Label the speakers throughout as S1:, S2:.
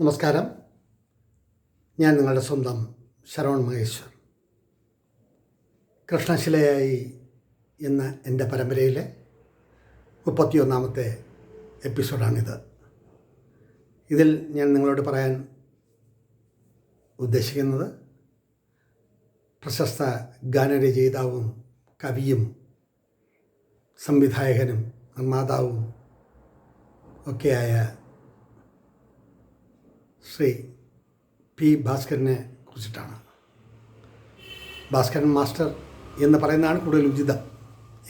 S1: നമസ്കാരം. ഞാൻ നിങ്ങളുടെ സ്വന്തം ശരവൺ മഹേശ്വർ. കൃഷ്ണശിലയായി എന്ന എന്റെ പരമ്പരയിലെ മുപ്പത്തിയൊന്നാമത്തെ എപ്പിസോഡാണിത്. ഇതിൽ ഞാൻ നിങ്ങളോട് പറയാൻ ഉദ്ദേശിക്കുന്നത് പ്രശസ്ത ഗാനരചയിതാവും കവിയും സംവിധായകനും നിർമ്മാതാവും ഒക്കെയായ ശ്രീ പി ഭാസ്കരനെ കുറിച്ചിട്ടാണ്. ഭാസ്കരൻ മാസ്റ്റർ എന്ന് പറയുന്നതാണ് കൂടുതൽ ഉചിതം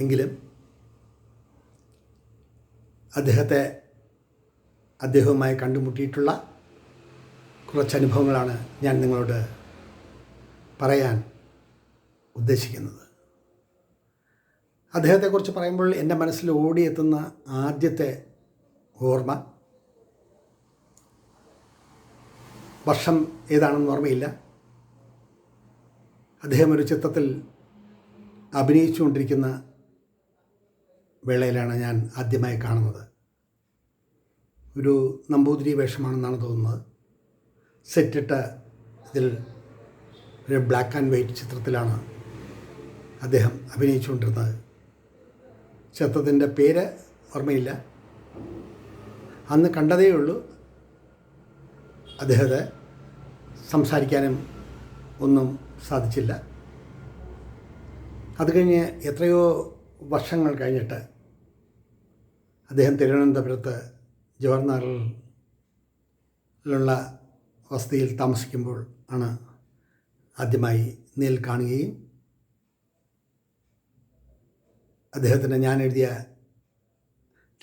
S1: എങ്കിലും അദ്ദേഹത്തെ അദ്ദേഹവുമായി കണ്ടുമുട്ടിയിട്ടുള്ള കുറച്ച് അനുഭവങ്ങളാണ് ഞാൻ നിങ്ങളോട് പറയാൻ ഉദ്ദേശിക്കുന്നത്. അദ്ദേഹത്തെക്കുറിച്ച് പറയുമ്പോൾ എന്റെ മനസ്സിൽ ഓടിയെത്തുന്ന ആദ്യത്തെ ഓർമ്മ വർഷം ഏതാണെന്ന് ഓർമ്മയില്ല. അദ്ദേഹം ഒരു ചിത്രത്തിൽ അഭിനയിച്ചുകൊണ്ടിരിക്കുന്ന വേളയിലാണ് ഞാൻ ആദ്യമായി കാണുന്നത്. ഒരു നമ്പൂതിരി വേഷമാണെന്നാണ് തോന്നുന്നത്. സെറ്റിട്ട ഇതിൽ ഒരു ബ്ലാക്ക് ആൻഡ് വൈറ്റ് ചിത്രത്തിലാണ് അദ്ദേഹം അഭിനയിച്ചുകൊണ്ടിരുന്നത്. ചിത്രത്തിന്റെ പേര് ഓർമ്മയില്ല. അന്ന് കണ്ടതേ ഉള്ളൂ. അദ്ദേഹത്തെ സംസാരിക്കാനും ഒന്നും സാധിച്ചില്ല. അത് കഴിഞ്ഞ് എത്രയോ വർഷങ്ങൾ കഴിഞ്ഞിട്ട് അദ്ദേഹം തിരുവനന്തപുരത്ത് ജവഹർലാലിലുള്ള വസതിയിൽ താമസിക്കുമ്പോൾ ആണ് ആദ്യമായി നേരിൽ കാണുകയും അദ്ദേഹത്തിന് ഞാൻ എഴുതിയ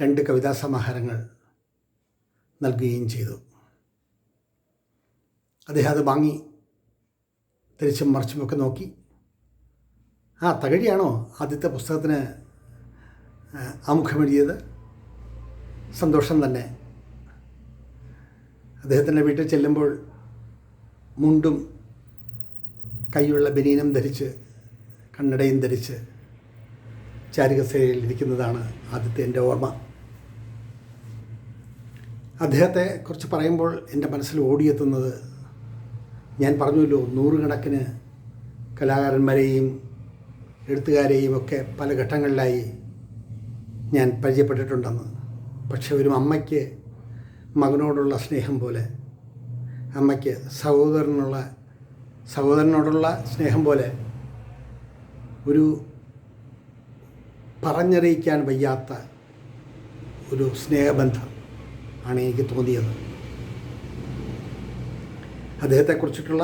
S1: രണ്ട് കവിതാ സമാഹാരങ്ങൾ നൽകുകയും ചെയ്തു. അദ്ദേഹം അത് വാങ്ങി. തിരിച്ചും മറിച്ചുമൊക്കെ നോക്കി. ആ തകഴിയാണോ ആദ്യത്തെ പുസ്തകത്തിന് ആമുഖമെഴുതിയത്? സന്തോഷം തന്നെ. അദ്ദേഹത്തിന്റെ വീട്ടിൽ ചെല്ലുമ്പോൾ മുണ്ടും കൈയുള്ള ബനീനും ധരിച്ച് കണ്ണടയും ധരിച്ച് ചാരികസേനയിൽ ഇരിക്കുന്നതാണ് ആദ്യത്തെ എന്റെ ഓർമ്മ. അദ്ദേഹത്തെ കുറിച്ച് പറയുമ്പോൾ എന്റെ മനസ്സിൽ ഓടിയെത്തുന്നത് ഞാൻ പറഞ്ഞല്ലോ നൂറുകണക്കിന് കലാകാരന്മാരെയും എഴുത്തുകാരെയും ഒക്കെ പല ഘട്ടങ്ങളിലായി ഞാൻ പരിചയപ്പെട്ടിട്ടുണ്ടെന്ന്. പക്ഷെ ഒരു അമ്മയ്ക്ക് മകനോടുള്ള സ്നേഹം പോലെ അമ്മയ്ക്ക് സഹോദരനുള്ള സഹോദരനോടുള്ള സ്നേഹം പോലെ ഒരു പറഞ്ഞറിയിക്കാൻ വയ്യാത്ത ഒരു സ്നേഹബന്ധം ആണ് എനിക്ക് തോന്നിയത്. അദ്ദേഹത്തെക്കുറിച്ചിട്ടുള്ള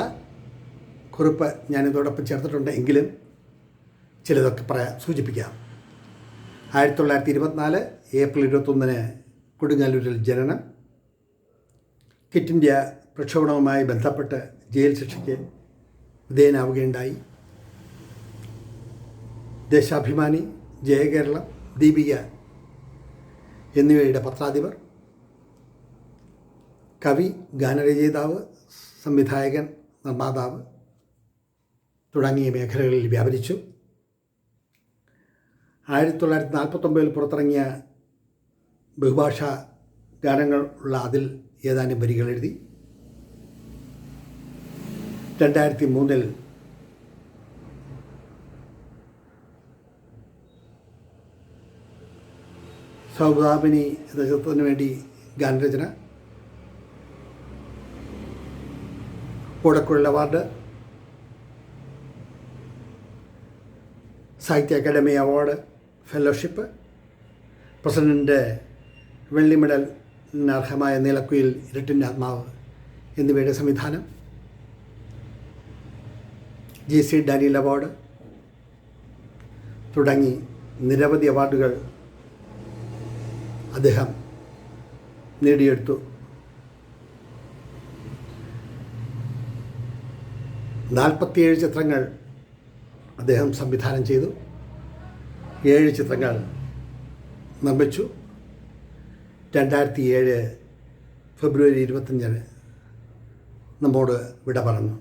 S1: കുറിപ്പ് ഞാൻ ഇതോടൊപ്പം ചേർത്തിട്ടുണ്ട്. എങ്കിലും ചിലതൊക്കെ പറയാം സൂചിപ്പിക്കാം. ആയിരത്തി തൊള്ളായിരത്തി ഇരുപത്തിനാല് ഏപ്രിൽ ഇരുപത്തൊന്നിന് കൊടുങ്ങല്ലൂരിൽ ജനനം. കിറ്റ് ഇന്ത്യ പ്രക്ഷോഭണവുമായി ബന്ധപ്പെട്ട് ജയിൽ ശിക്ഷയ്ക്ക് വിധേയനാവുകയുണ്ടായി. ദേശാഭിമാനി ജയകേരളം ദീപിക എന്നിവയുടെ പത്രാധിപർ. കവി ഗാനരചയിതാവ് സംവിധായകൻ നിർമ്മാതാവ് തുടങ്ങിയ മേഖലകളിൽ വ്യാപരിച്ചു. ആയിരത്തി തൊള്ളായിരത്തി നാൽപ്പത്തൊമ്പതിൽ പുറത്തിറങ്ങിയ ബഹുഭാഷാ ഗാനങ്ങൾ ഉള്ള അതിൽ ഏതാനും വരികൾ എഴുതി. രണ്ടായിരത്തി മൂന്നിൽ സൗദാമിനി ചിത്രത്തിന് വേണ്ടി ഗാനരചന. Odakkuzhal award. Sahitya Akademi award fellowship. President വെള്ളി മെഡൽ അർഹമായ നീലക്കുയിൽ ഇരട്ടിന്റെ ആത്മാവ് എന്നിവയുടെ സംവിധാനം. G C Daniel award. തുടങ്ങി നിരവധി അവാർഡുകൾ അദ്ദേഹം നേടിയെടുത്തു. നാൽപ്പത്തിയേഴ് ചിത്രങ്ങൾ അദ്ദേഹം സംവിധാനം ചെയ്തു. ഏഴ് ചിത്രങ്ങൾ നിർമ്മിച്ചു. രണ്ടായിരത്തി ഏഴ് ഫെബ്രുവരി ഇരുപത്തഞ്ചിന് നമ്മോട് വിട പറഞ്ഞു.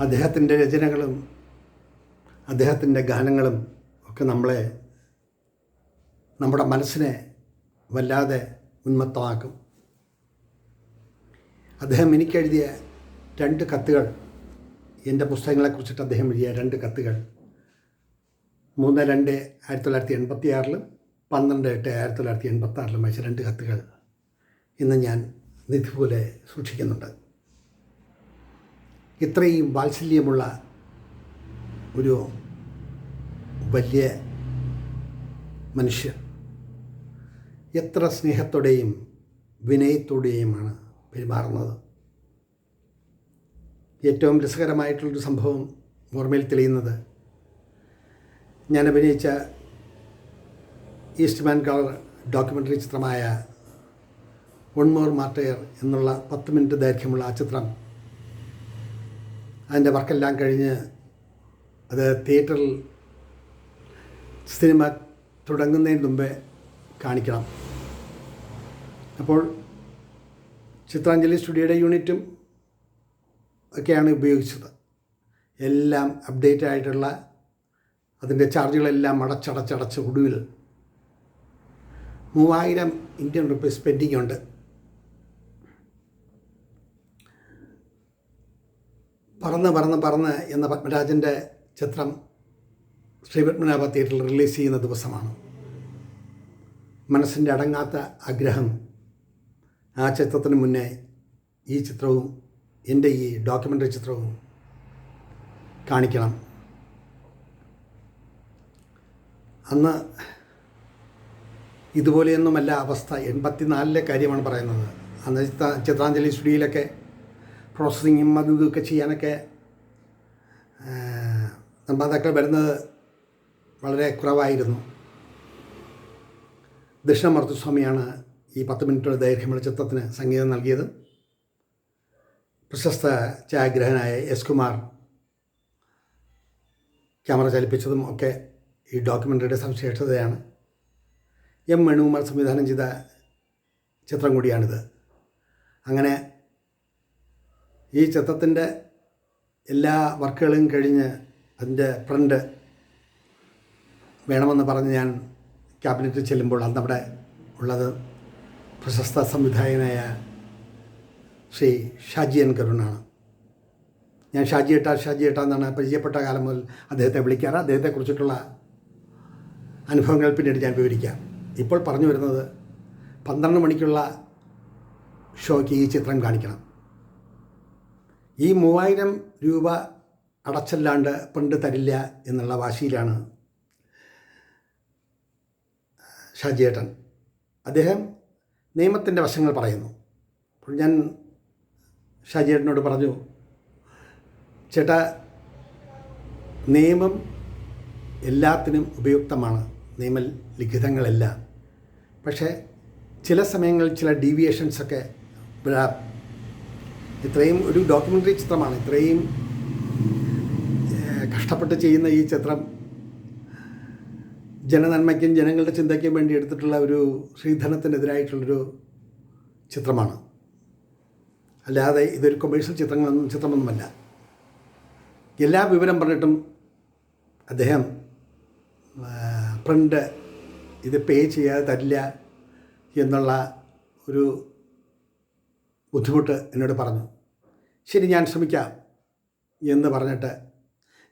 S1: അദ്ദേഹത്തിന്റെ രചനകളും അദ്ദേഹത്തിന്റെ ഗാനങ്ങളും ഒക്കെ നമ്മളെ നമ്മുടെ മനസ്സിനെ വല്ലാതെ ഉന്മത്തമാക്കും. അദ്ദേഹം എനിക്കെഴുതിയ രണ്ട് കത്തുകൾ എന്റെ പുസ്തകങ്ങളെക്കുറിച്ചിട്ട് അദ്ദേഹം എഴുതിയ രണ്ട് കത്തുകൾ മൂന്ന് രണ്ട് ആയിരത്തി തൊള്ളായിരത്തി എൺപത്തി ആറിലും പന്ത്രണ്ട് എട്ട് ആയിരത്തി തൊള്ളായിരത്തി എൺപത്തി ആറിലും അയച്ച രണ്ട് കത്തുകൾ ഇന്ന് ഞാൻ നിധി പോലെ സൂക്ഷിക്കുന്നുണ്ട്. ഇത്രയും വാത്സല്യമുള്ള ഒരു വലിയ മനുഷ്യൻ എത്ര സ്നേഹത്തോടെയും വിനയത്തോടെയുമാണ് പെരുമാറുന്നത്. ഏറ്റവും രസകരമായിട്ടുള്ളൊരു സംഭവം ഓർമ്മയിൽ തെളിയുന്നത് ഞാൻ അഭിനയിച്ച ഈസ്റ്റ് മാൻ കളർ ഡോക്യുമെന്ററി ചിത്രമായ വൺ മോർ മാർട്ടയർ എന്നുള്ള പത്ത് മിനിറ്റ് ദൈർഘ്യമുള്ള ആ ചിത്രം അതിന്റെ വർക്കെല്ലാം കഴിഞ്ഞ് അത് തിയേറ്ററിൽ സിനിമ തുടങ്ങുന്നതിന് മുമ്പേ കാണിക്കണം. അപ്പോൾ ചിത്രാഞ്ജലി സ്റ്റുഡിയോയുടെ യൂണിറ്റും ഒക്കെയാണ് ഉപയോഗിച്ചത്. എല്ലാം അപ്ഡേറ്റ് ആയിട്ടുള്ള അതിന്റെ ചാർജുകളെല്ലാം അടച്ചടച്ചടച്ച് ഒടുവിൽ മൂവായിരം ഇന്ത്യൻ റുപ്പീസ് പെൻഡിങ് ഉണ്ട് പറന്ന് പറന്ന് പറന്ന് എന്ന പത്മരാജന്റെ ചിത്രം ശ്രീപത്മനാഭ തിയേറ്ററിൽ റിലീസ് ചെയ്യുന്ന ദിവസമാണ്. മനസ്സിന്റെ അടങ്ങാത്ത ആഗ്രഹം ആ ചിത്രത്തിന് മുന്നേ ഈ ചിത്രവും എന്റെ ഈ ഡോക്യുമെന്ററി ചിത്രവും കാണിക്കണം. അന്ന് ഇതുപോലെയൊന്നുമല്ല അവസ്ഥ. എൺപത്തിനാലിലെ കാര്യമാണ് പറയുന്നത്. അന്ന് ചിത്ര ചിത്രാഞ്ജലി സ്റ്റുഡിയോയിലൊക്കെ പ്രോസസ്സിങ്ങും അതും ഇതൊക്കെ ചെയ്യാനൊക്കെ നിർമ്മാതാക്കൾ വരുന്നത് വളരെ കുറവായിരുന്നു. ദക്ഷിണമൂർത്തിസ്വാമിയാണ് ഈ പത്ത് മിനിറ്റുള്ള ദൈർഘ്യമുള്ള ചിത്രത്തിന് സംഗീതം നൽകിയത്. പ്രശസ്ത ഛായാഗ്രഹനായ എസ് കുമാർ ക്യാമറ ചലിപ്പിച്ചതും ഒക്കെ ഈ ഡോക്യുമെന്ററിയുടെ സവിശേഷതയാണ്. എം വേണുകുമാർ സംവിധാനം ചെയ്ത ചിത്രം കൂടിയാണിത്. അങ്ങനെ ഈ ചിത്രത്തിന്റെ എല്ലാ വർക്കുകളും കഴിഞ്ഞ് അതിന്റെ പ്രിന്റ് വേണമെന്ന് പറഞ്ഞ് ഞാൻ ക്യാബിനറ്റിൽ ചെല്ലുമ്പോൾ അന്നവിടെ ഉള്ളത് പ്രശസ്ത സംവിധായകനായ ശ്രീ ഷാജി എൻ കരുണാണ്. ഞാൻ ഷാജി ഏട്ട ഷാജി ഏട്ട എന്നാണ് പരിചയപ്പെട്ട കാലം മുതൽ അദ്ദേഹത്തെ വിളിക്കാറ്. അദ്ദേഹത്തെക്കുറിച്ചിട്ടുള്ള അനുഭവങ്ങൾ പിന്നീട് ഞാൻ വിവരിക്കാം. ഇപ്പോൾ പറഞ്ഞു വരുന്നത് പന്ത്രണ്ട് മണിക്കുള്ള ഷോയ്ക്ക് ഈ ചിത്രം കാണിക്കണം. ഈ മൂവായിരം രൂപ അടച്ചല്ലാണ്ട് പ്രിന്റ് തരില്ല എന്നുള്ള വാശിയിലാണ് ഷാജിയേട്ടൻ. അദ്ദേഹം നിയമത്തിന്റെ വശങ്ങൾ പറയുന്നു. അപ്പോൾ ഞാൻ ഷാജിയേട്ടനോട് പറഞ്ഞു ചേട്ടാ നിയമം എല്ലാത്തിനും ഉപയുക്തമാണ്. നിയമലിഖിതങ്ങളെല്ലാം പക്ഷേ ചില സമയങ്ങളിൽ ചില ഡീവിയേഷൻസൊക്കെ വരാം. ഇത്രയും ഒരു ഡോക്യുമെന്ററി ചിത്രമാണ്. ഇത്രയും കഷ്ടപ്പെട്ട് ചെയ്യുന്ന ഈ ചിത്രം ജനനന്മയ്ക്കും ജനങ്ങളുടെ ചിന്തയ്ക്കും വേണ്ടി എടുത്തിട്ടുള്ള ഒരു ശ്രീധനത്തിനെതിരായിട്ടുള്ളൊരു ചിത്രമാണ്. അല്ലാതെ ഇതൊരു കൊമേഴ്ഷ്യൽ ചിത്രങ്ങളൊന്നും ചിത്രമൊന്നുമല്ല. എല്ലാ വിവരം പറഞ്ഞിട്ടും അദ്ദേഹം പ്രിന്റ് ഇത് പേ ചെയ്യാതെ തരില്ല എന്നുള്ള ഒരു ബുദ്ധിമുട്ട് എന്നോട് പറഞ്ഞു. ശരി ഞാൻ ശ്രമിക്കാം എന്ന് പറഞ്ഞിട്ട്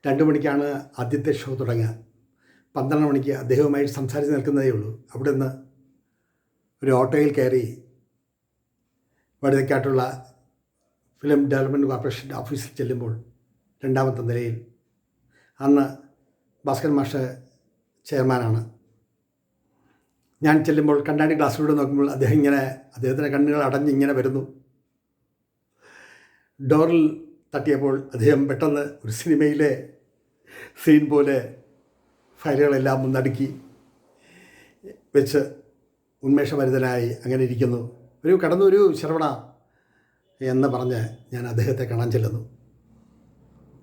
S1: രണ്ട് മണിക്കാണ് ആദ്യത്തെ ഷോ തുടങ്ങുക. പന്ത്രണ്ട് മണിക്ക് അദ്ദേഹവുമായി സംസാരിച്ച് നിൽക്കുന്നതേ ഉള്ളൂ. അവിടെ നിന്ന് ഒരു ഓട്ടോയിൽ കയറി വഴുതക്കാട്ടുള്ള ഫിലിം ഡെവലപ്മെന്റ് കോർപ്പറേഷന്റെ ഓഫീസിൽ ചെല്ലുമ്പോൾ രണ്ടാമത്തെ നിലയിൽ അന്ന് ഭാസ്കർ മാഷ് ചെയർമാനാണ്. ഞാൻ ചെല്ലുമ്പോൾ കണ്ണാടി ഗ്ലാസ്സിലൂടെ നോക്കുമ്പോൾ അദ്ദേഹം ഇങ്ങനെ അദ്ദേഹത്തിന്റെ കണ്ണുകൾ അടഞ്ഞ് ഇങ്ങനെ വരുന്നു. ഡോറിൽ തട്ടിയപ്പോൾ അദ്ദേഹം പെട്ടെന്ന് ഒരു സിനിമയിലെ സീൻ പോലെ ഫയലുകളെല്ലാം മുന്നടുക്കി വെച്ച് ഉന്മേഷഭരിതനായി അങ്ങനെ ഇരിക്കുന്നു. ഒരു കടന്നൊരു ശ്രവണ എന്ന് പറഞ്ഞ് ഞാൻ അദ്ദേഹത്തെ കാണാൻ ചെല്ലുന്നു.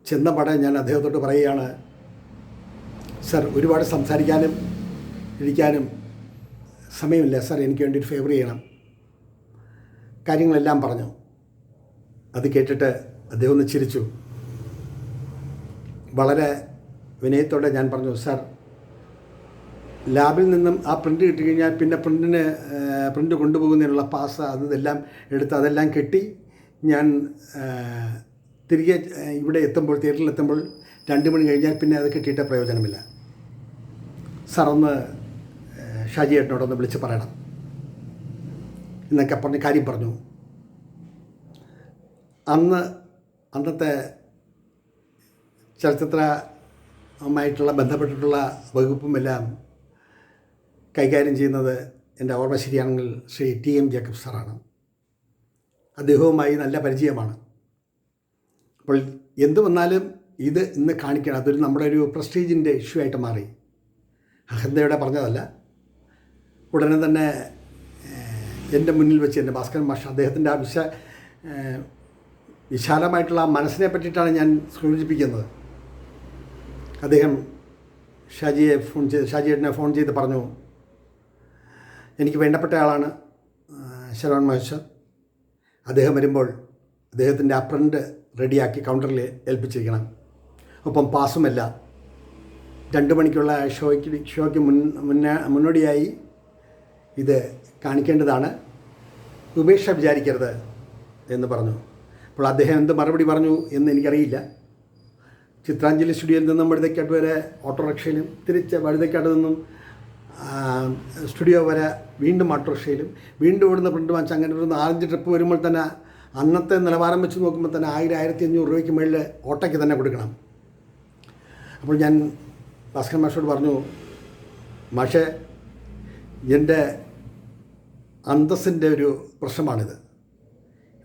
S1: ചെന്ന പടം ഞാൻ അദ്ദേഹത്തോട് പറയുകയാണ് സർ ഒരുപാട് സംസാരിക്കാനും ഇരിക്കാനും സമയമില്ല. സർ എനിക്ക് വേണ്ടി ഫേവർ ചെയ്യണം. കാര്യങ്ങളെല്ലാം പറഞ്ഞു. അത് കേട്ടിട്ട് അദ്ദേഹം ഒന്ന് ചിരിച്ചു. വളരെ വിനയത്തോടെ ഞാൻ പറഞ്ഞു സാർ ലാബിൽ നിന്നും ആ പ്രിന്റ് കിട്ടിക്കഴിഞ്ഞാൽ പിന്നെ പ്രിന്റിന് പ്രിന്റ് കൊണ്ടുപോകുന്നതിനുള്ള പാസ് അത് ഇതെല്ലാം എടുത്ത് അതെല്ലാം കെട്ടി ഞാൻ തിരികെ ഇവിടെ എത്തുമ്പോൾ തിയേറ്ററിൽ എത്തുമ്പോൾ രണ്ട് മണി കഴിഞ്ഞാൽ പിന്നെ അത് കിട്ടിയിട്ട് പ്രയോജനമില്ല. സാർ ഒന്ന് ഷാജി ഏട്ടനോടൊന്ന് വിളിച്ച് പറയണം. എന്നൊക്കെ പറഞ്ഞ് കാര്യം പറഞ്ഞു. അന്ന് അന്നത്തെ ചലച്ചിത്രമായിട്ടുള്ള ബന്ധപ്പെട്ടിട്ടുള്ള വകുപ്പും എല്ലാം കൈകാര്യം ചെയ്യുന്നത് എന്റെ ഓർമ്മ ശരിയാണെങ്കിൽ ശ്രീ ടി എം ജേക്കബ് സാറാണ്. അദ്ദേഹവുമായി നല്ല പരിചയമാണ്. അപ്പോൾ എന്തു വന്നാലും ഇത് ഇന്ന് കാണിക്കണം. അതൊരു നമ്മുടെ ഒരു പ്രസ്റ്റീജിന്റെ ഇഷ്യൂ ആയിട്ട് മാറി. അഹന്തയുടെ പറഞ്ഞതല്ല. ഉടനെ തന്നെ എന്റെ മുന്നിൽ വെച്ച് എന്റെ ഭാസ്കരൻ മാഷ് അദ്ദേഹത്തിന്റെ ആ വിശ വിശാലമായിട്ടുള്ള ആ മനസ്സിനെ പറ്റിയിട്ടാണ് ഞാൻ സൂചിപ്പിക്കുന്നത്. അദ്ദേഹം ഷാജിയെ ഫോൺ ചെയ്ത് ഷാജിയേട്ടനെ ഫോൺ ചെയ്ത് പറഞ്ഞു എനിക്ക് വേണ്ടപ്പെട്ട ആളാണ് ശരവൺ മഹേശ്വർ. അദ്ദേഹം വരുമ്പോൾ അദ്ദേഹത്തിന്റെ അപ്രന്റ് റെഡിയാക്കി കൗണ്ടറിൽ ഏൽപ്പിച്ചിരിക്കണം. ഒപ്പം പാസുമല്ല. രണ്ട് മണിക്കുള്ള ഷോയ്ക്ക് ഷോയ്ക്ക് മുൻ മുന്നേ മുന്നോടിയായി ഇത് കാണിക്കേണ്ടതാണ്. ഉപേക്ഷ വിചാരിക്കരുത് എന്ന് പറഞ്ഞു. അപ്പോൾ അദ്ദേഹം എന്ത് മറുപടി പറഞ്ഞു എന്ന് എനിക്കറിയില്ല. ചിത്രാഞ്ജലി സ്റ്റുഡിയോയിൽ നിന്നും വഴുതക്കാട്ട് വരെ ഓട്ടോറിക്ഷയിലും തിരിച്ച് വഴുതക്കാട്ട് നിന്നും സ്റ്റുഡിയോ വരെ വീണ്ടും ഓട്ടോറിക്ഷയിലും വീണ്ടും ഇവിടുന്ന് പ്രിന്റ് വാങ്ങിച്ച് അങ്ങനെ ഇവിടുന്ന് ആറഞ്ച് ട്രിപ്പ് വരുമ്പോൾ തന്നെ അന്നത്തെ നിലവാരം വെച്ച് നോക്കുമ്പോൾ തന്നെ ആയിരം ആയിരത്തി അഞ്ഞൂറ് രൂപയ്ക്ക് മുകളിൽ ഓട്ടോയ്ക്ക് തന്നെ കൊടുക്കണം. അപ്പോൾ ഞാൻ ഭാസ്കരൻ മാഷോട് പറഞ്ഞു മാഷേ എന്റെ അന്തസ്സിന്റെ ഒരു പ്രശ്നമാണിത്.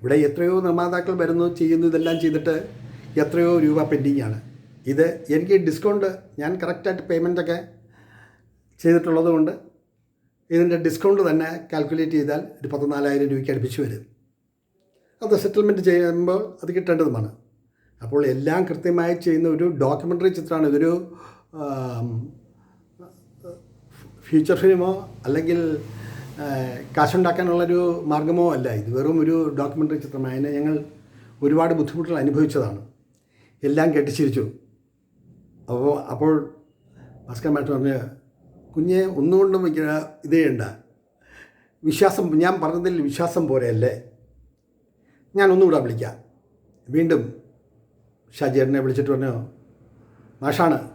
S1: ഇവിടെ എത്രയോ നിർമ്മാതാക്കൾ വരുന്നു ചെയ്യുന്നു ഇതെല്ലാം ചെയ്തിട്ട് എത്രയോ രൂപ പെൻഡിങ്ങാണ് ഇത് എനിക്ക് ഡിസ്കൗണ്ട് ഞാൻ കറക്റ്റായിട്ട് പേയ്മെന്റൊക്കെ ചെയ്തിട്ടുള്ളത് കൊണ്ട് ഇതിന്റെ ഡിസ്കൗണ്ട് തന്നെ കാൽക്കുലേറ്റ് ചെയ്താൽ ഒരു പതിനാലായിരം രൂപയ്ക്ക് അടുപ്പിച്ച് വരും. അത് സെറ്റിൽമെന്റ് ചെയ്യുമ്പോൾ അത് കിട്ടേണ്ടതുമാണ്. അപ്പോൾ എല്ലാം കൃത്യമായി ചെയ്യുന്ന ഒരു ഡോക്യുമെന്ററി ചിത്രമാണ്. ഇതൊരു ഫ്യൂച്ചർ ഫിലിമോ അല്ലെങ്കിൽ കാശുണ്ടാക്കാനുള്ളൊരു മാർഗമോ അല്ല. ഇത് വെറും ഒരു ഡോക്യുമെന്ററി ചിത്രമാണ്. ഞങ്ങൾ ഒരുപാട് ബുദ്ധിമുട്ടുകൾ അനുഭവിച്ചതാണ്. എല്ലാം കെട്ടിച്ചിരിച്ചു. അപ്പോൾ അപ്പോൾ ഭാസ്കർ മാറ്റ് പറഞ്ഞ് കുഞ്ഞെ ഒന്നുകൊണ്ടും ഇങ്ങനെ ഇതേ ചെയ്യണ്ട. വിശ്വാസം ഞാൻ പറഞ്ഞതിൽ വിശ്വാസം പോരെയല്ലേ ഞാൻ ഒന്നുകൂടെ വിളിക്കാം. വീണ്ടും ഷാജിയേട്ടനെ വിളിച്ചിട്ട് പറഞ്ഞു മാഷാണ്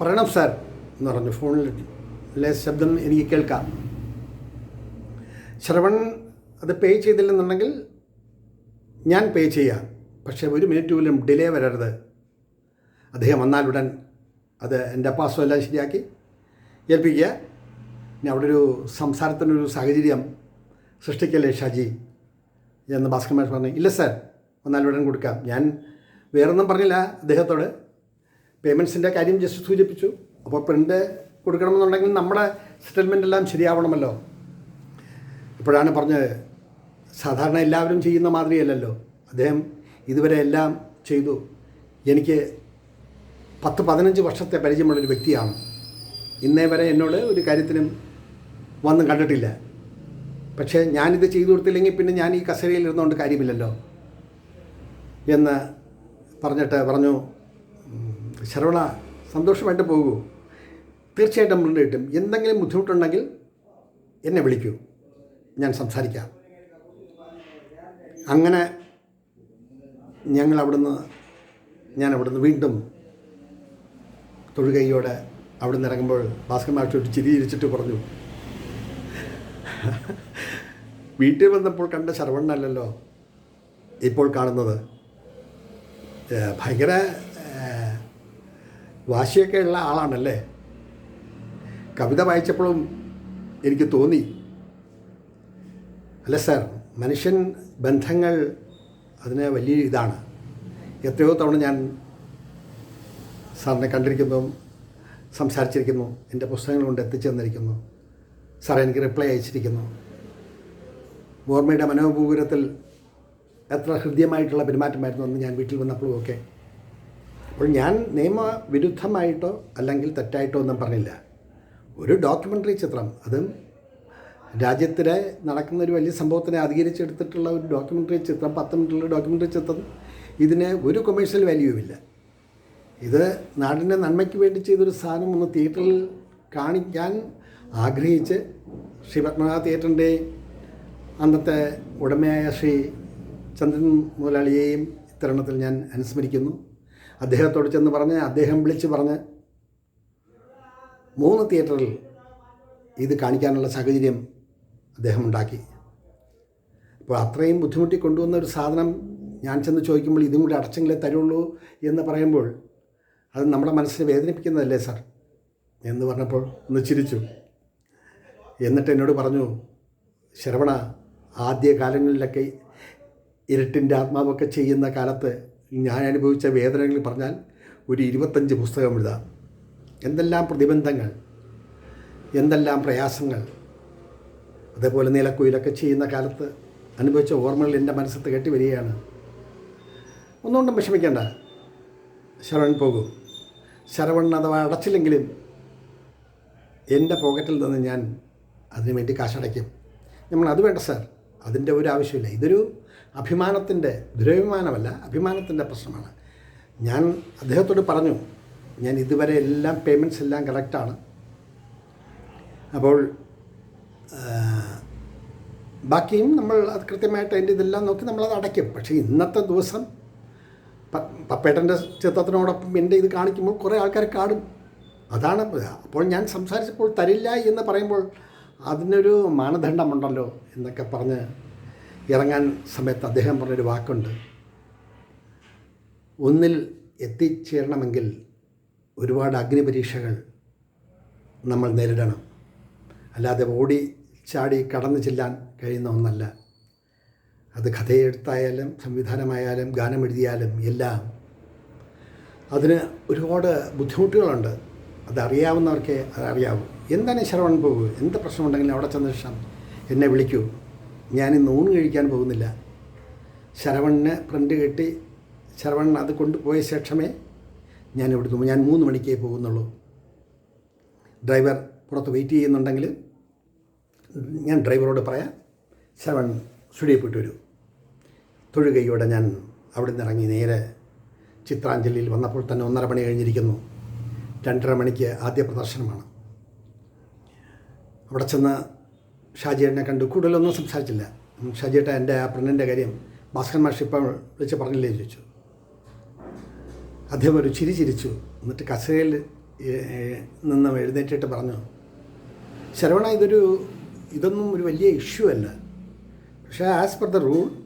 S1: പറയണം സാർ എന്ന് പറഞ്ഞു. ഫോണിലെ ശബ്ദം എനിക്ക് കേൾക്കാം. ശ്രവൺ അത് പേ ചെയ്തില്ലെന്നുണ്ടെങ്കിൽ ഞാൻ പേ ചെയ്യാം. പക്ഷേ ഒരു മിനിറ്റ് പോലും ഡിലേ വരരുത്. അദ്ദേഹം വന്നാലുടൻ അത് എന്റെ പാസ്സും എല്ലാം ശരിയാക്കി. ഏൽപ്പിക്കുക. ഇനി അവിടെ ഒരു സംസാരത്തിനൊരു സാഹചര്യം സൃഷ്ടിക്കല്ലേ ഷാജി? എന്ന് ഭാസ്കർ മാഷ് പറഞ്ഞു ഇല്ല സാർ വന്നാലുടൻ കൊടുക്കാം. ഞാൻ വേറൊന്നും പറഞ്ഞില്ല അദ്ദേഹത്തോട്. പേയ്മെന്റ്സിന്റെ കാര്യം ജസ്റ്റ് സൂചിപ്പിച്ചു. അപ്പോൾ പ്രിന്റ് കൊടുക്കണമെന്നുണ്ടെങ്കിൽ നമ്മുടെ സെറ്റിൽമെന്റ് എല്ലാം ശരിയാവണമല്ലോ. ഇപ്പോഴാണ് പറഞ്ഞത് സാധാരണ എല്ലാവരും ചെയ്യുന്ന മാതിരിയല്ലല്ലോ. അദ്ദേഹം ഇതുവരെ എല്ലാം ചെയ്തു. എനിക്ക് പത്ത് പതിനഞ്ച് വർഷത്തെ പരിചയമുള്ളൊരു വ്യക്തിയാണ്. ഇന്നേ വരെ എന്നോട് ഒരു കാര്യത്തിനും വന്നും കണ്ടിട്ടില്ല. പക്ഷേ ഞാനിത് ചെയ്തു കൊടുത്തില്ലെങ്കിൽ പിന്നെ ഞാൻ ഈ കസേരയിൽ ഇരുന്നുകൊണ്ട് കാര്യമില്ലല്ലോ എന്ന് പറഞ്ഞിട്ട് പറഞ്ഞു "ഉം, ശരവണ സന്തോഷമായിട്ട് പോകൂ. തീർച്ചയായിട്ടും മുന്നേ കിട്ടും. എന്തെങ്കിലും ബുദ്ധിമുട്ടുണ്ടെങ്കിൽ എന്നെ വിളിക്കൂ. ഞാൻ സംസാരിക്കാം. അങ്ങനെ ഞങ്ങൾ അവിടുന്ന് ഞാൻ അവിടുന്ന് വീണ്ടും തൊഴുകൈയോടെ അവിടുന്ന് ഇറങ്ങുമ്പോൾ ഭാസ്കർ മാഷോട്ട് ചിരിയിരിച്ചിട്ട് പറഞ്ഞു വീട്ടിൽ വന്നപ്പോൾ കണ്ട ശരവണ്ണല്ലല്ലോ ഇപ്പോൾ കാണുന്നത്. ഭയങ്കര വാശിയൊക്കെ ഉള്ള ആളാണല്ലേ? കവിത വായിച്ചപ്പോഴും എനിക്ക് തോന്നി അല്ല സാർ മനുഷ്യൻ ബന്ധങ്ങൾ അതിന് വലിയ ഇതാണ്. എത്രയോ തവണ ഞാൻ സാറിനെ കണ്ടിരിക്കുന്നു സംസാരിച്ചിരിക്കുന്നു എന്റെ പുസ്തകങ്ങൾ കൊണ്ട് എത്തിച്ചു തന്നിരിക്കുന്നു സാർ എനിക്ക് റിപ്ലൈ അയച്ചിരിക്കുന്നു. ഓർമ്മയുടെ മനോഭൂപുരത്തിൽ എത്ര ഹൃദ്യമായിട്ടുള്ള പെരുമാറ്റമായിരുന്നു എന്ന് ഞാൻ വീട്ടിൽ വന്നപ്പോഴും ഒക്കെ. അപ്പോൾ ഞാൻ നിയമവിരുദ്ധമായിട്ടോ അല്ലെങ്കിൽ തെറ്റായിട്ടോ ഒന്നും പറഞ്ഞില്ല. ഒരു ഡോക്യുമെന്ററി ചിത്രം അതും രാജ്യത്തിലെ നടക്കുന്ന ഒരു വലിയ സംഭവത്തിനെ അധികരിച്ചെടുത്തിട്ടുള്ള ഒരു ഡോക്യുമെന്ററി ചിത്രം പത്ത് മിനിറ്റുള്ള ഡോക്യുമെന്ററി ചിത്രം ഇതിന് ഒരു കൊമേഴ്ഷ്യൽ വാല്യൂ ഇല്ല. ഇത് നാടിന്റെ നന്മയ്ക്ക് വേണ്ടി ചെയ്തൊരു സാധനം ഒന്ന് തിയേറ്ററിൽ കാണിക്കാൻ ആഗ്രഹിച്ച് ശ്രീ പത്മനാഭ തിയേറ്ററിന്റെ അന്നത്തെ ഉടമയായ ശ്രീ ചന്ദ്രൻ മുതലാളിയെയും ഇത്തരണത്തിൽ ഞാൻ അനുസ്മരിക്കുന്നു. അദ്ദേഹത്തോട് ചെന്ന് പറഞ്ഞ് അദ്ദേഹം വിളിച്ച് പറഞ്ഞ് മൂന്ന് തിയേറ്ററിൽ ഇത് കാണിക്കാനുള്ള സാഹചര്യം അദ്ദേഹം ഉണ്ടാക്കി. അപ്പോൾ അത്രയും ബുദ്ധിമുട്ടി കൊണ്ടുവന്ന ഒരു സാധനം ഞാൻ ചെന്ന് ചോദിക്കുമ്പോൾ ഇതും കൂടി അടച്ചെങ്കിലേ തരുള്ളൂ എന്ന് പറയുമ്പോൾ അത് നമ്മുടെ മനസ്സിനെ വേദനിപ്പിക്കുന്നതല്ലേ സാർ? എന്ന് പറഞ്ഞപ്പോൾ ഒന്ന് ചിരിച്ചു. എന്നിട്ട് എന്നോട് പറഞ്ഞു ശ്രവണ ആദ്യ കാലങ്ങളിലൊക്കെ ഇരുട്ടിന്റെ ആത്മാവൊക്കെ ചെയ്യുന്ന കാലത്ത് ഞാൻ അനുഭവിച്ച വേദനകൾ പറഞ്ഞാൽ ഒരു ഇരുപത്തഞ്ച് പുസ്തകം എഴുതാം. എന്തെല്ലാം പ്രതിബന്ധങ്ങൾ എന്തെല്ലാം പ്രയാസങ്ങൾ അതേപോലെ നിലക്കുയിലൊക്കെ ചെയ്യുന്ന കാലത്ത് അനുഭവിച്ച ഓർമ്മകൾ എന്റെ മനസ്സത്ത് കെട്ടി വരികയാണ്. ഒന്നുകൊണ്ടും വിഷമിക്കേണ്ട. ശരവൺ പോകൂ. ശരവൺ അഥവാ അടച്ചില്ലെങ്കിലും എന്റെ പോക്കറ്റിൽ നിന്ന് ഞാൻ അതിനു വേണ്ടി കാശടയ്ക്കും. നമ്മൾ അത് വേണ്ട സാർ. അതിന്റെ ഒരു ആവശ്യമില്ല. ഇതൊരു അഭിമാനത്തിന്റെ ദുരഭിമാനമല്ല അഭിമാനത്തിന്റെ പ്രശ്നമാണ്. ഞാൻ അദ്ദേഹത്തോട് പറഞ്ഞു ഞാൻ ഇതുവരെ എല്ലാം പേയ്മെന്റ്സ് എല്ലാം കറക്റ്റാണ് അപ്പോൾ ബാക്കിയും നമ്മൾ അത് കൃത്യമായിട്ട് അതിന്റെ ഇതെല്ലാം നോക്കി നമ്മളത് അടയ്ക്കും. പക്ഷേ ഇന്നത്തെ ദിവസം പപ്പേട്ടന്റെ ചിത്രത്തിനോടൊപ്പം എന്റെ ഇത് കാണിക്കുമ്പോൾ കുറേ ആൾക്കാർ കാണും. അതാണ് അപ്പോൾ ഞാൻ സംസാരിച്ചപ്പോൾ തരില്ല എന്ന് പറയുമ്പോൾ അതിനൊരു മാനദണ്ഡമുണ്ടല്ലോ എന്നൊക്കെ പറഞ്ഞ് ഇറങ്ങാൻ സമയത്ത് അദ്ദേഹം പറഞ്ഞൊരു വാക്കുണ്ട്. ഒന്നിൽ എത്തിച്ചേരണമെങ്കിൽ ഒരുപാട് അഗ്നിപരീക്ഷകൾ നമ്മൾ നേരിടണം. അല്ലാതെ ഓടി ചാടി കടന്നു ചെല്ലാൻ കഴിയുന്ന ഒന്നല്ല. അത് കഥയെഴുത്തായാലും സംവിധാനമായാലും ഗാനം എഴുതിയാലും എല്ലാം അതിന് ഒരുപാട് ബുദ്ധിമുട്ടുകളുണ്ട്. അതറിയാവുന്നവർക്കേ അതറിയാവൂ. എന്താണ് ശ്രവൺ പോകൂ എന്ത് പ്രശ്നമുണ്ടെങ്കിലും അവിടെ ചെന്ന ശേഷം എന്നെ വിളിക്കൂ. ഞാൻ ഇന്ന് ഊണ് കഴിക്കാൻ പോകുന്നില്ല. ശരവണിന് പ്രിന്റ് കെട്ടി. ശരവൺ അത് കൊണ്ടുപോയ ശേഷമേ ഞാൻ ഇവിടുന്ന് ഞാൻ മൂന്ന് മണിക്കേ പോകുന്നുള്ളൂ. ഡ്രൈവർ പുറത്ത് വെയിറ്റ് ചെയ്യുന്നുണ്ടെങ്കിൽ ഞാൻ ഡ്രൈവറോട് പറയാം ശരവൺ സ്റ്റുഡിയോ പോയിട്ട് വരൂ. തൊഴുകയോടെ ഞാൻ അവിടെ നിന്ന് ഇറങ്ങി നേരെ ചിത്രാഞ്ജലിയിൽ വന്നപ്പോൾ തന്നെ ഒന്നര മണി കഴിഞ്ഞിരിക്കുന്നു. രണ്ടര മണിക്ക് ആദ്യ പ്രദർശനമാണ്. അവിടെ ചെന്ന് ഷാജിയേട്ടനെ കണ്ടു. കൂടുതലൊന്നും സംസാരിച്ചില്ല. ഷാജിയേട്ട എന്റെ ആ പ്രണ്ണിന്റെ കാര്യം ഭാസ്കർ മാഷ് ഇപ്പം വിളിച്ച് പറഞ്ഞില്ലേ ചോദിച്ചു. അദ്ദേഹം ഒരു ചിരി ചിരിച്ചു. എന്നിട്ട് കസേരയിൽ നിന്ന് എഴുന്നേറ്റിട്ട് പറഞ്ഞു ശരവണ ഇതൊരു ഇതൊന്നും ഒരു വലിയ ഇഷ്യൂ അല്ല. പക്ഷേ ആസ് പെർ ദ റൂൾ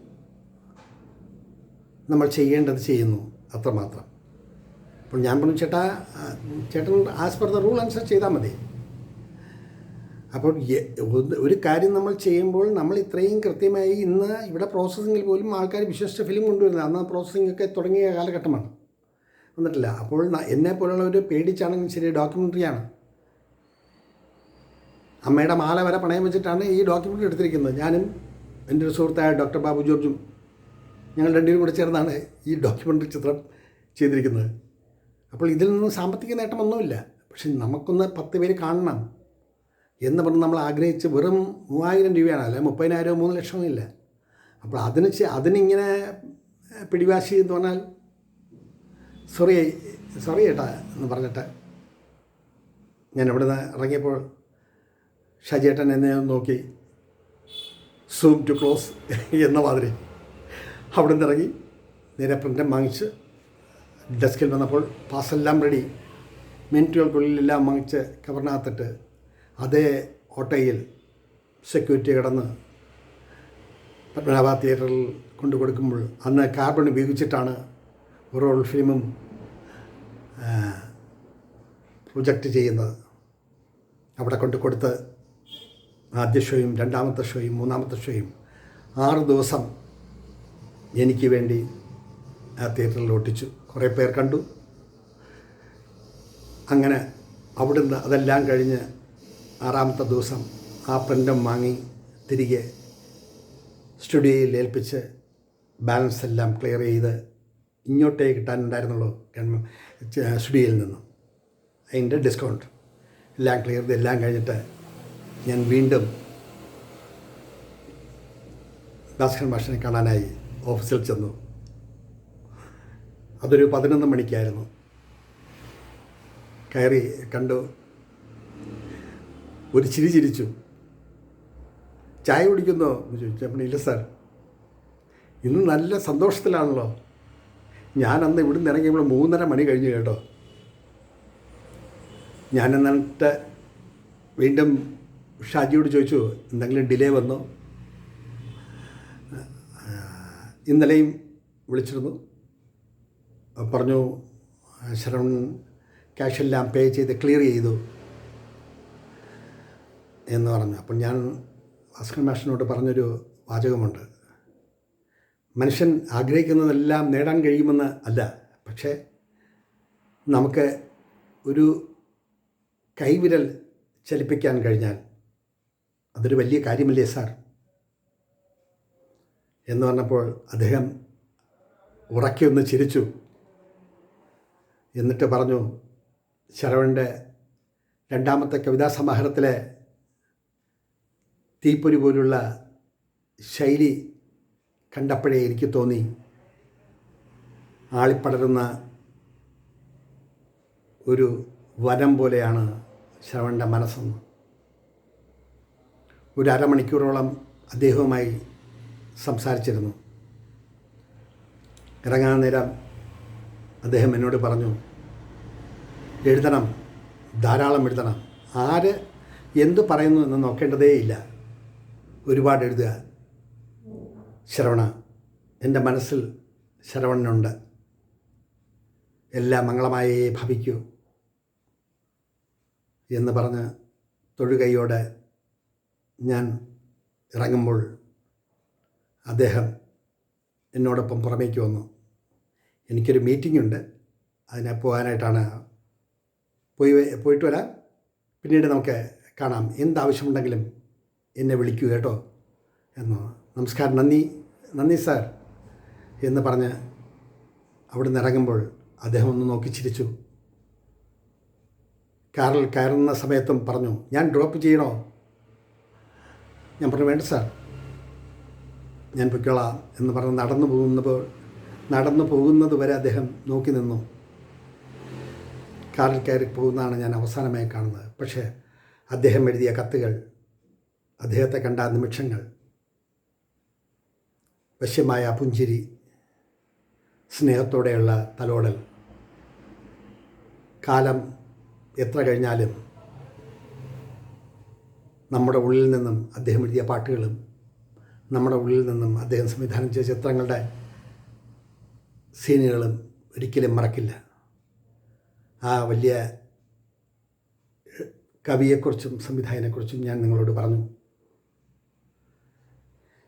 S1: നമ്മൾ ചെയ്യേണ്ടത് ചെയ്യുന്നു. അത്രമാത്രം. അപ്പോൾ ഞാൻ പറഞ്ഞു ചേട്ടാ ചേട്ടൻ ആസ് പെർ ദ റൂൾ അനുസരിച്ച് ചെയ്താൽ മതി. അപ്പോൾ ഒരു കാര്യം നമ്മൾ ചെയ്യുമ്പോൾ നമ്മൾ ഇത്രയും കൃത്യമായി ഇന്ന് ഇവിടെ പ്രോസസ്സിങ്ങിൽ പോലും ആൾക്കാർ വിശ്വസിച്ച ഫിലിം കൊണ്ടുവരുന്നത് അന്ന് പ്രോസസ്സിംഗ് ഒക്കെ തുടങ്ങിയ കാലഘട്ടമാണ്. വന്നിട്ടില്ല. അപ്പോൾ എന്നെ പോലുള്ളവർ പേടിച്ചാണെങ്കിലും ശരി ഡോക്യുമെന്ററിയാണ് അമ്മയുടെ മാല വരെ പണയം വെച്ചിട്ടാണ് ഈ ഡോക്യുമെന്ററി എടുത്തിരിക്കുന്നത്. ഞാനും എന്റെ ഒരു സുഹൃത്തായ ഡോക്ടർ ബാബു ജോർജും ഞങ്ങൾ രണ്ടുപേരും കൂടെ ചേർന്നാണ് ഈ ഡോക്യുമെന്ററി ചിത്രം ചെയ്തിരിക്കുന്നത്. അപ്പോൾ ഇതിൽ നിന്ന് സാമ്പത്തിക നേട്ടമൊന്നുമില്ല. പക്ഷെ നമുക്കൊന്ന് പത്ത് പേര് കാണണം എന്ന് പറഞ്ഞ് നമ്മൾ ആഗ്രഹിച്ച് വെറും മൂവായിരം രൂപയാണ്. അല്ലെ മുപ്പതിനായിരമോ മൂന്ന് ലക്ഷമോ ഇല്ല. അപ്പോൾ അതിന് അതിനിങ്ങനെ പിടിവാശി എന്ന് പറഞ്ഞാൽ സോറി സോറി ചേട്ടാ എന്ന് പറഞ്ഞിട്ട് ഞാൻ ഇവിടെ നിന്ന് ഇറങ്ങിയപ്പോൾ ഷജേട്ടൻ എന്നെ നോക്കി. സൂം ടു ക്ലോസ് എന്ന മാതിരി. അവിടെ നിന്ന് ഇറങ്ങി നേരെ പ്രിന്റം വാങ്ങിച്ച് ഡെസ്കിൽ വന്നപ്പോൾ പാസെല്ലാം റെഡി മിനിറ്റുകൾക്കുള്ളിലെല്ലാം വാങ്ങിച്ച് കവറിനകത്തിട്ട് അതേ ഓട്ടോയിൽ സെക്യൂരിറ്റി കിടന്ന് പത്മനാഭ തിയേറ്ററിൽ കൊണ്ടു കൊടുക്കുമ്പോൾ അന്ന് കാർബൺ ഉപയോഗിച്ചിട്ടാണ് ഓരോ ഫിലിമും പ്രൊജക്റ്റ് ചെയ്യുന്നത്. അവിടെ കൊണ്ട് കൊടുത്ത് ആദ്യ ഷോയും രണ്ടാമത്തെ ഷോയും മൂന്നാമത്തെ ഷോയും ആറ് ദിവസം എനിക്ക് വേണ്ടി ആ തിയേറ്ററിൽ ഒട്ടിച്ചു കുറേ പേർ കണ്ടു. അങ്ങനെ അവിടുന്ന് അതെല്ലാം കഴിഞ്ഞ് ആറാമത്തെ ദിവസം ആ പ്രിന്റം വാങ്ങി തിരികെ സ്റ്റുഡിയോയിൽ ഏൽപ്പിച്ച് ബാലൻസ് എല്ലാം ക്ലിയർ ചെയ്ത് ഇങ്ങോട്ടേ കിട്ടാനുണ്ടായിരുന്നുള്ളൂ സ്റ്റുഡിയോയിൽ നിന്നും. അതിന്റെ ഡിസ്കൗണ്ട്. എല്ലാം ക്ലിയർ ചെയ്ത് എല്ലാം കഴിഞ്ഞിട്ട് ഞാൻ വീണ്ടും ഭാസ്കരൻ മാഷിനെ കാണാനായി. ഓഫീസിൽ ചെന്നു. അതൊരു പതിനൊന്ന് മണിക്കായിരുന്നു. കയറി കണ്ടു. ഒരു ചിരി ചിരിച്ചു. ചായ കുടിക്കുന്നോ? എന്ന് ചോദിച്ചു. അപ്പം ഇല്ല സാർ. ഇന്ന് നല്ല സന്തോഷത്തിലാണല്ലോ. ഞാൻ അന്ന് ഇവിടുന്ന് ഇറങ്ങിയപ്പോൾ മൂന്നര മണി കഴിഞ്ഞു കേട്ടോ. ഞാൻ എന്നിട്ട് വീണ്ടും ഷാജിയോട് ചോദിച്ചു എന്തെങ്കിലും ഡിലേ വന്നോ? ഇന്നലെയും വിളിച്ചിരുന്നു. പറഞ്ഞു ശരവൺ ക്യാഷെല്ലാം പേ ചെയ്ത് ക്ലിയർ ചെയ്തു എന്ന് പറഞ്ഞു. അപ്പം ഞാൻ ഭാസ്കർ മാഷിനോട് പറഞ്ഞൊരു വാചകമുണ്ട്. മനുഷ്യൻ ആഗ്രഹിക്കുന്നതെല്ലാം നേടാൻ കഴിയുമെന്ന് അല്ല. പക്ഷേ നമുക്ക് ഒരു കൈവിരൽ ചലിപ്പിക്കാൻ കഴിഞ്ഞാൽ അതൊരു വലിയ കാര്യമല്ലേ സാർ? എന്ന് പറഞ്ഞപ്പോൾ അദ്ദേഹം ഉറക്കി ഒന്ന് ചിരിച്ചു. എന്നിട്ട് പറഞ്ഞു ശരവണന്റെ രണ്ടാമത്തെ കവിതാ സമാഹാരത്തിലെ തീപ്പൊരി പോലുള്ള ശൈലി കണ്ടപ്പോഴേ എനിക്ക് തോന്നി ആളിപ്പടരുന്ന ഒരു വനം പോലെയാണ് ശ്രവണന്റെ മനസ്സെന്ന്. ഒരു അരമണിക്കൂറോളം അദ്ദേഹവുമായി സംസാരിച്ചിരുന്നു. ഇറങ്ങാൻ നേരം അദ്ദേഹം എന്നോട് പറഞ്ഞു എഴുതണം ധാരാളം എഴുതണം. ആര് എന്ത് പറയുന്നു എന്ന് നോക്കേണ്ടതേയില്ല. ഒരുപാട് എഴുതുക. ശ്രവണ എന്റെ മനസ്സിൽ ശ്രവണനുണ്ട്. എല്ലാം മംഗളമായേ ഭവിക്കൂ എന്ന് പറഞ്ഞ് തൊഴുകൈയോടെ ഞാൻ ഇറങ്ങുമ്പോൾ അദ്ദേഹം എന്നോടൊപ്പം പുറമേക്ക് വന്നു. എനിക്കൊരു മീറ്റിംഗ് ഉണ്ട് അതിനെ പോകാനായിട്ടാണ് പോയി പോയിട്ട് വരാം. പിന്നീട് നമുക്ക് കാണാം. എന്താവശ്യമുണ്ടെങ്കിലും എന്നെ വിളിക്കൂ കേട്ടോ എന്ന്. നമസ്കാരം. നന്ദി. നന്ദി സാർ എന്ന് പറഞ്ഞ് അവിടുന്ന് ഇറങ്ങുമ്പോൾ അദ്ദേഹം ഒന്ന് നോക്കി ചിരിച്ചു. കാറിൽ കയറുന്ന സമയത്തും പറഞ്ഞു ഞാൻ ഡ്രോപ്പ് ചെയ്യണോ? ഞാൻ പറഞ്ഞു വേണ്ട സാർ. ഞാൻ പൊയ്ക്കോളാം എന്ന് പറഞ്ഞ് നടന്നു പോകുന്നപ്പോൾ നടന്നു പോകുന്നത് വരെ അദ്ദേഹം നോക്കി നിന്നു. കാറിൽ കയറി പോകുന്നതാണ് ഞാൻ അവസാനമായി കാണുന്നത്. പക്ഷേ അദ്ദേഹം എഴുതിയ കത്തുകൾ അദ്ദേഹത്തെ കണ്ട നിമിഷങ്ങൾ വശ്യമായ പുഞ്ചിരി സ്നേഹത്തോടെയുള്ള തലോടൽ കാലം എത്ര കഴിഞ്ഞാലും നമ്മുടെ ഉള്ളിൽ നിന്നും അദ്ദേഹം എഴുതിയ പാട്ടുകളും നമ്മുടെ ഉള്ളിൽ നിന്നും അദ്ദേഹം സംവിധാനം ചെയ്ത ചിത്രങ്ങളുടെ സീനുകളും ഒരിക്കലും മറക്കില്ല. ആ വലിയ കവിയെക്കുറിച്ചും സംവിധായകനെക്കുറിച്ചും ഞാൻ നിങ്ങളോട് പറഞ്ഞു.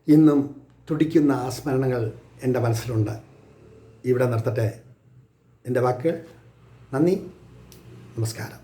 S1: ഇന്നും തുടിക്കുന്ന ആ സ്മരണകൾ എന്റെ മനസ്സിലുണ്ട്. ഇവിടെ നിർത്തട്ടെ. എന്റെ വാക്കുകൾ. നന്ദി. നമസ്കാരം.